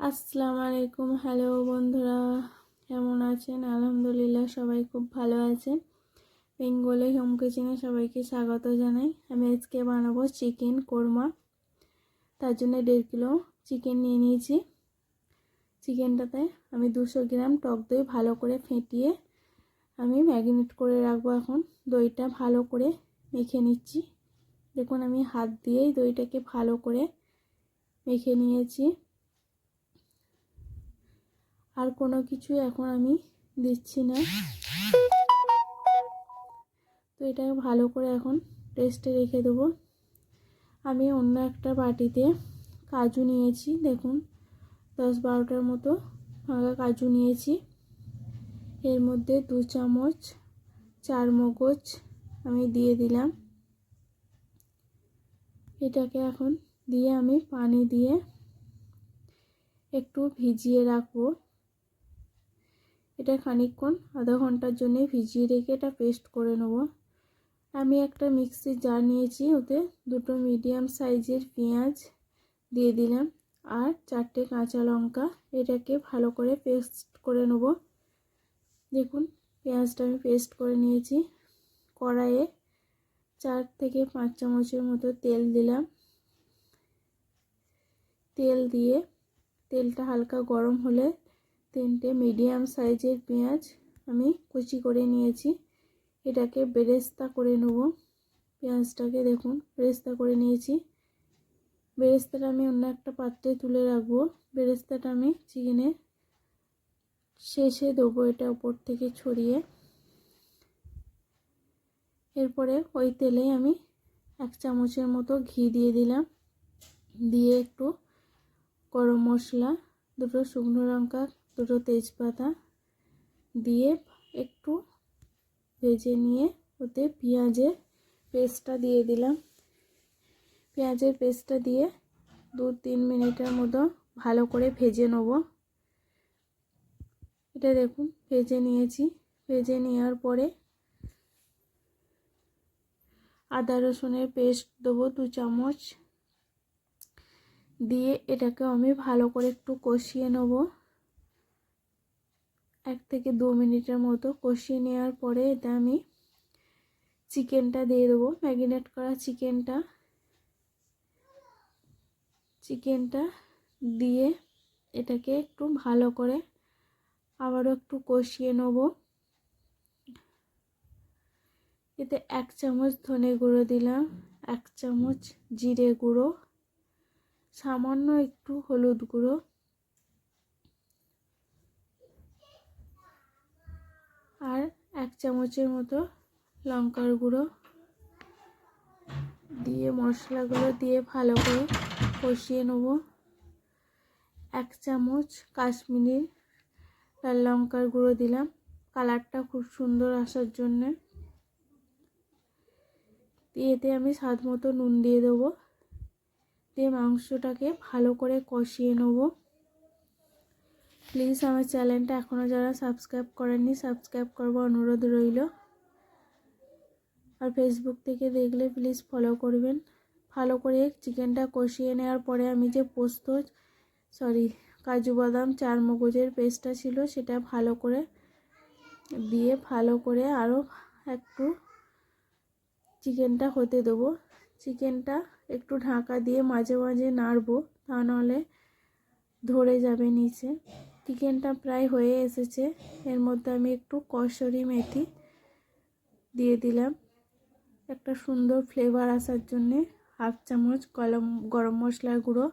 আসসালামু আলাইকুম। হ্যালো বন্ধুরা, কেমন আছেন? আলহামদুলিল্লাহ, সবাই খুব ভালো আছেন। বেঙ্গলে হোম কিচেনে সবাইকে স্বাগত জানাই। আমি আজকে বানাবো চিকেন কোরমা। তার জন্য দেড় কিলো চিকেন নিয়ে নিয়েছি। চিকেনটাতে আমি দুশো গ্রাম টক দই ভালো করে ফেটিয়ে আমি ম্যাগনেট করে রাখব এখন। দইটা ভালো করে মেখে নিচ্ছি। দেখুন, আমি হাত দিয়েই দইটাকে ভালো করে মেখে নিয়েছি। আর কোনো কিছু এখন আমি দিচ্ছি না। তো এটা ভালো করে এখন রেস্টে রেখে দেবো। আমি অন্য একটা বাটিতে কাজু নিয়েছি, দেখুন, দশ বারোটার মতো ফাঁকা কাজু নিয়েছি। এর মধ্যে দু চামচ চার মগজ আমি দিয়ে দিলাম। এটাকে এখন দিয়ে আমি পানি দিয়ে একটু ভিজিয়ে রাখব। এটা খানিকক্ষণ আধা ঘণ্টার জন্যে ভিজিয়ে রেখে এটা পেস্ট করে নেব। আমি একটা মিক্সির জার নিয়েছি, ওতে দুটো মিডিয়াম সাইজের পেঁয়াজ দিয়ে দিলাম আর চারটে কাঁচা লঙ্কা। এটাকে ভালো করে পেস্ট করে নেব। দেখুন, পেঁয়াজটা আমি পেস্ট করে নিয়েছি। কড়াইয়ে চার থেকে পাঁচ চামচের মতো তেল দিলাম। তেল দিয়ে তেলটা হালকা গরম হলে তিনটে মিডিয়াম সাইজের পেঁয়াজ আমি কুচি করে নিয়েছি। এটাকে বেরেস্তা করে নেব। পেঁয়াজটাকে দেখুন, বেরেস্তা করে নিয়েছি। বেরেস্তাটা আমি অন্য একটা পাত্রে তুলে রাখব। বেরেস্তাটা আমি চিকেনের শেষে দেবো এটা উপর থেকে ছড়িয়ে। এরপরে ওই তেলে আমি এক চামচের মতো ঘি দিয়ে দিলাম। দিয়ে একটু গরম মশলা, দুটো শুকনো লঙ্কা দুটো তেজপাতা দিয়ে একটু ভেজে নিয়ে ওতে পেঁয়াজের পেস্টটা দিয়ে দিলাম। পেঁয়াজের পেস্টটা দিয়ে দু তিন মিনিটের মতো ভালো করে ভেজে নেব। এটা দেখুন, ভেজে নিয়েছি। ভেজে নেওয়ার পরে আদা রসুনের পেস্ট দেবো দু চামচ। দিয়ে এটাকে আমি ভালো করে একটু কষিয়ে নেব। এক থেকে দু মিনিটের মতো কষিয়ে নেওয়ার পরে এটা আমি চিকেনটা দিয়ে দেবো। ম্যাগিনেট করা চিকেনটা। চিকেনটা দিয়ে এটাকে একটু ভালো করে আবারও একটু কষিয়ে নেব। এতে এক চামচ ধনে গুঁড়ো দিলাম, এক চামচ জিরে গুঁড়ো, সামান্য একটু হলুদ গুঁড়ো আর এক চামচের মতো লঙ্কার গুঁড়ো দিয়ে মশলাগুলো দিয়ে ভালো করে কষিয়ে নেব। এক চামচ কাশ্মীরি লাল লঙ্কার গুঁড়ো দিলাম। কালারটা খুব সুন্দর আসার জন্যে। এতে আমি স্বাদ মতো নুন দিয়ে দেবো। দিয়ে মাংসটাকে ভালো করে কষিয়ে নেব। প্লিজ আমার চ্যানেলটা এখনও যারা সাবস্ক্রাইব করেননি, সাবস্ক্রাইব করব অনুরোধ রইল। আর ফেসবুক থেকে দেখলে প্লিজ ফলো করবেন। ভালো করে চিকেনটা কষিয়ে নেওয়ার পরে আমি যে পোস্ত সরি কাজু বাদাম, চার মগজের পেস্টটা ছিল সেটা ভালো করে দিয়ে ভালো করে আরও একটু চিকেনটা হতে দেবো। চিকেনটা একটু ঢাকা দিয়ে মাঝে মাঝে নাড়বো, তা নাহলে ধরে যাবে নিচে। চিকেনটা প্রায় হয়ে এসেছে। এর মধ্যে আমি একটু কসরি মেথি দিয়ে দিলাম। একটা সুন্দর ফ্লেভার আসার জন্যে হাফ চামচ গরম গরম মশলার গুঁড়ো।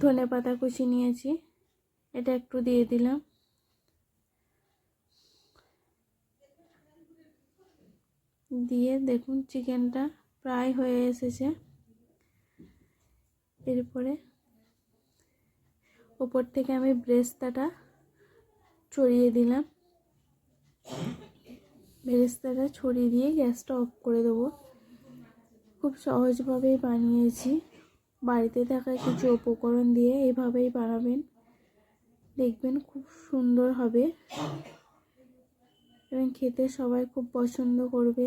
ধনে পাতা কুচি নিয়েছি। এটা একটু দিয়ে দিলাম। দিয়ে দেখুন চিকেনটা প্রায় হয়ে এসেছে। এরপরে ওপর থেকে আমি ব্রেস্তাটা ছড়িয়ে দিলাম। ব্রেস্তাটা ছড়িয়ে দিয়ে গ্যাসটা অফ করে দেবো। খুব সহজভাবেই বানিয়েছি। বাড়িতে থাকা কিছু উপকরণ দিয়ে এভাবেই বানাবেন। দেখবেন খুব সুন্দর হবে এবং খেতে সবাই খুব পছন্দ করবে।